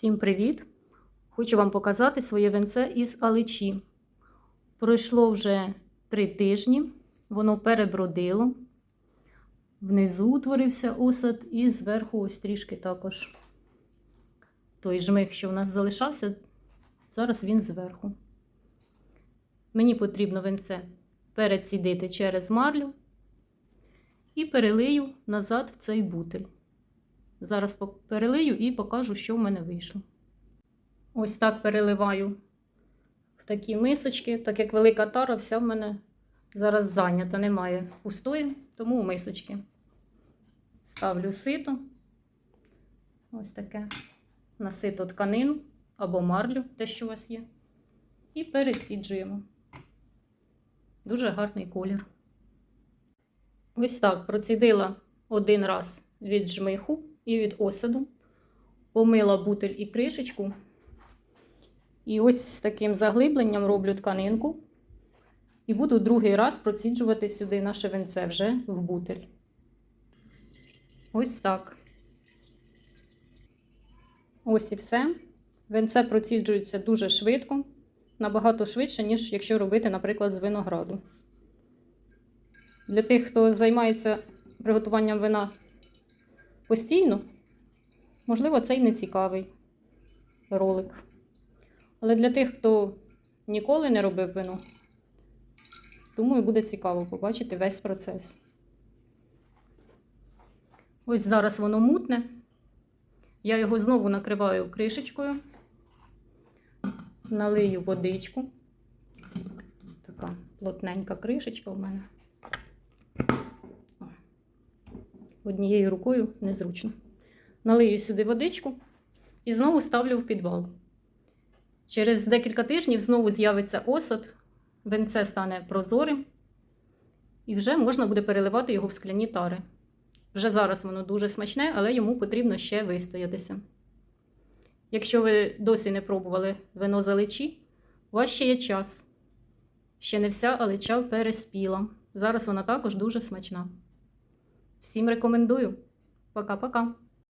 Всім привіт! Хочу вам показати своє венце із аличі. Пройшло вже три тижні, воно перебродило. Внизу утворився осад, і зверху ось трішки також той жмих, що в нас залишався, зараз він зверху. Мені потрібно венце перецідити через марлю і перелию назад в цей бутиль. Зараз перелию і покажу, що в мене вийшло. Ось так переливаю в такі мисочки, так як велика тара, вся в мене зараз зайнята, немає пустої, тому у мисочки. Ставлю сито, ось таке, на сито тканину або марлю, те, що у вас є, і переціджуємо. Дуже гарний колір. Ось так процідила один раз від жмиху і від осаду, помила бутиль і кришечку. І ось з таким заглибленням роблю тканинку. І буду другий раз проціджувати сюди наше венце вже в бутиль. Ось так. Ось і все. Венце проціджується дуже швидко, набагато швидше, ніж якщо робити, наприклад, з винограду. Для тих, хто займається приготуванням вина постійно, можливо, це й не цікавий ролик. Але для тих, хто ніколи не робив вино, думаю, буде цікаво побачити весь процес. Ось зараз воно мутне. Я його знову накриваю кришечкою, налию водичку. Така плотненька кришечка в мене. Однією рукою незручно. Налию сюди водичку і знову ставлю в підвал. Через декілька тижнів знову з'явиться осад, венце стане прозорим, і вже можна буде переливати його в скляні тари. Вже зараз воно дуже смачне, але йому потрібно ще вистоятися. Якщо ви досі не пробували вино з аличі, у вас ще є час. Ще не вся алича переспіла. Зараз вона також дуже смачна. Всім рекомендую. Пока-пока!